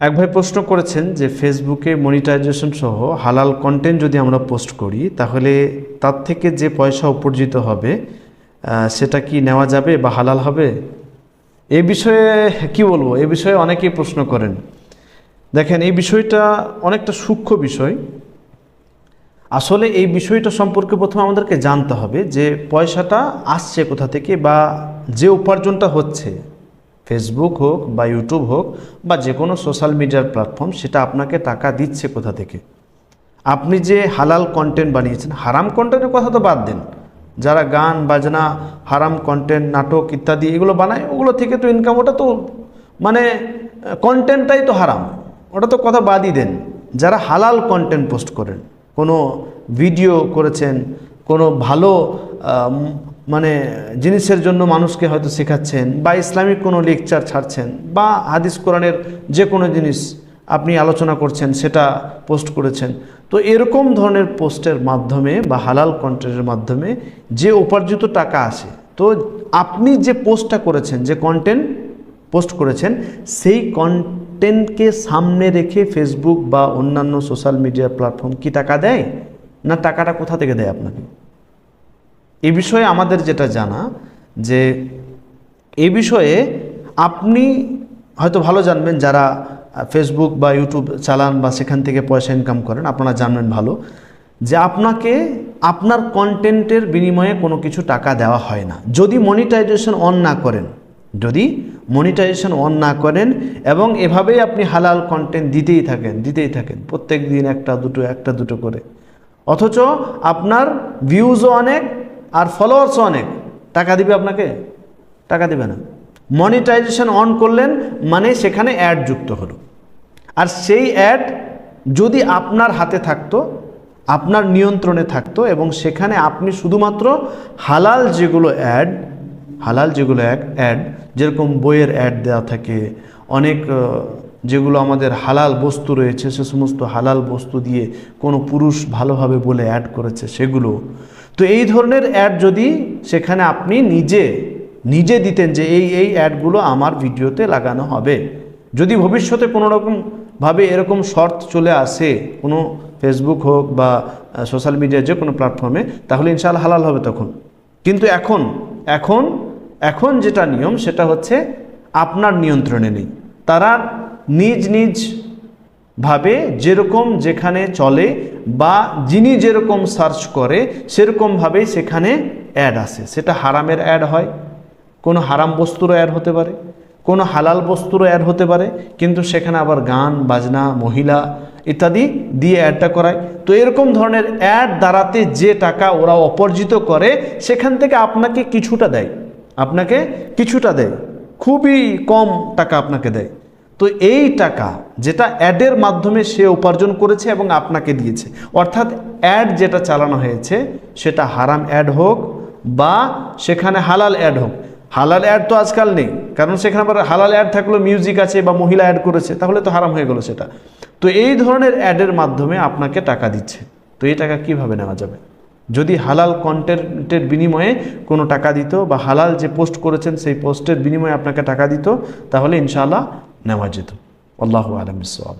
এক ভাই প্রশ্ন করেছেন যে ফেসবুকে মনিটাইজেশন সহ হালাল কন্টেন্ট যদি আমরা পোস্ট করি, তাহলে তার থেকে যে পয়সা উপার্জিত হবে সেটা কি নেওয়া যাবে বা হালাল হবে? এই বিষয়ে কি বলব? এই বিষয়ে অনেকেই প্রশ্ন করেন। দেখেন, এই বিষয়টা অনেকটা সূক্ষ্ম বিষয়। আসলে এই বিষয়টা সম্পর্কে প্রথমে আমাদেরকে জানতে হবে যে পয়সাটা আসছে কোথা থেকে বা যে উপার্জনটা হচ্ছে। ফেসবুক হোক বা ইউটিউব হোক বা যে কোনো সোশ্যাল মিডিয়ার প্ল্যাটফর্ম সেটা আপনাকে টাকা দিচ্ছে কোথা থেকে? আপনি যে হালাল কন্টেন্ট বানিয়েছেন, হারাম কন্টেন্টের কথা তো বাদ দেন। যারা গান, বাজনা, হারাম কন্টেন্ট নাটক ইত্যাদি এগুলো বানায়, ওগুলো থেকে তো ইনকাম ওটা তো মানে কন্টেন্টটাই তো হারাম। ওটা তো কথা বাদই দেন। যারা হালাল কন্টেন্ট পোস্ট করেন, কোনো ভিডিও করেছেন, কোনো ভালো মানে জিনিসের জন্য মানুষকে হয়তো শেখাচ্ছেন বা ইসলামিক কোনো লেকচার ছাড়ছেন বা হাদিস কোরআনের যে কোনো জিনিস আপনি আলোচনা করছেন সেটা পোস্ট করেছেন। তো এরকম ধরনের পোস্টের মাধ্যমে বা হালাল কন্টেন্টের মাধ্যমে যে উপার্জিত টাকা আসে, তো আপনি যে পোস্টটা করেছেন, যে কন্টেন্ট পোস্ট করেছেন, সেই কন্টেন্টকে সামনে রেখে ফেসবুক বা অন্যান্য সোশ্যাল মিডিয়া প্ল্যাটফর্ম কি টাকা দেয়? না টাকাটা কোথা থেকে দেয় আপনাকে? এ বিষয়ে আমাদের যেটা জানা, যে এ বিষয়ে আপনি হয়তো ভালো জানবেন যারা ফেসবুক বা ইউটিউব চালান বা সেখান থেকে পয়সা ইনকাম করেন, আপনারা জানবেন ভালো, যে আপনাকে আপনার কন্টেন্টের বিনিময়ে কোনো কিছু টাকা দেওয়া হয় না। যদি মনিটাইজেশন অন না করেন, যদি মনিটাইজেশন অন না করেন এবং এভাবেই আপনি হালাল কন্টেন্ট দিতেই থাকেন দিতেই থাকেন, প্রত্যেক দিন একটা দুটো একটা দুটো করে, অথচ আপনার ভিউজও অনেক আর ফলোয়ার্সও অনেক। টাকা দিবে আপনাকে? টাকা দিবে না। মনিটাইজেশন অন করলেন মানে সেখানে অ্যাড যুক্ত হলো। আর সেই অ্যাড যদি আপনার হাতে থাকতো, আপনার নিয়ন্ত্রণে থাকতো এবং সেখানে আপনি শুধুমাত্র হালাল যেগুলো অ্যাড হালাল যেগুলো অ্যাড যেরকম বইয়ের অ্যাড দেওয়া থাকে, অনেক যেগুলো আমাদের হালাল বস্তু রয়েছে, সে সমস্ত হালাল বস্তু দিয়ে কোনো পুরুষ ভালোভাবে বলে অ্যাড করেছে, সেগুলো তো এই ধরনের অ্যাড যদি সেখানে আপনি নিজে নিজে দিতেন যে এই এই অ্যাডগুলো আমার ভিডিওতে লাগানো হবে। যদি ভবিষ্যতে কোনো রকমভাবে এরকম শর্ত চলে আসে, কোনো ফেসবুক হোক বা সোশ্যাল মিডিয়া যে কোনো প্ল্যাটফর্মে তাহলে ইনশাআল্লাহ হালাল হবে তখন। কিন্তু এখন এখন এখন যেটা নিয়ম সেটা হচ্ছে আপনার নিয়ন্ত্রণে নেই। তারা নিজ নিজ ভাবে যেরকম যেখানে চলে বা যিনি যেরকম সার্চ করে সেরকমভাবেই সেখানে অ্যাড আসে। সেটা হারামের অ্যাড হয়। কোনো হারাম বস্তুরও অ্যাড হতে পারে, কোনো হালাল বস্তুরও অ্যাড হতে পারে, কিন্তু সেখানে আবার গান, বাজনা, মহিলা ইত্যাদি দিয়ে অ্যাডটা করায়। তো এরকম ধরনের অ্যাড দ্বারাতে যে টাকা ওরা অপর্জিত করে, সেখান থেকে আপনাকে কিছুটা দেয়। আপনাকে কিছুটা দেয়। খুবই কম টাকা আপনাকে দেয়। তো এই টাকা যেটা অ্যাডের মাধ্যমে সে উপার্জন করেছে এবং আপনাকে দিয়েছে, অর্থাৎ অ্যাড যেটা চালানো হয়েছে, সেটা হারাম অ্যাড হোক বা সেখানে হালাল অ্যাড হোক। হালাল অ্যাড তো আজকাল নেই, কারণ সেখানে আবার হালাল অ্যাড থাকলেও মিউজিক আছে বা মহিলা অ্যাড করেছে, তাহলে তো হারাম হয়ে গেল সেটা। তো এই ধরনের অ্যাডের মাধ্যমে আপনাকে টাকা দিচ্ছে। তো এই টাকা কীভাবে নেওয়া যাবে? যদি হালাল কন্টেন্টের বিনিময়ে কোনো টাকা দিত বা হালাল যে পোস্ট করেছেন, সেই পোস্টের বিনিময়ে আপনাকে টাকা দিত, তাহলে ইনশাআল্লাহ نواجده والله أعلم بالصواب.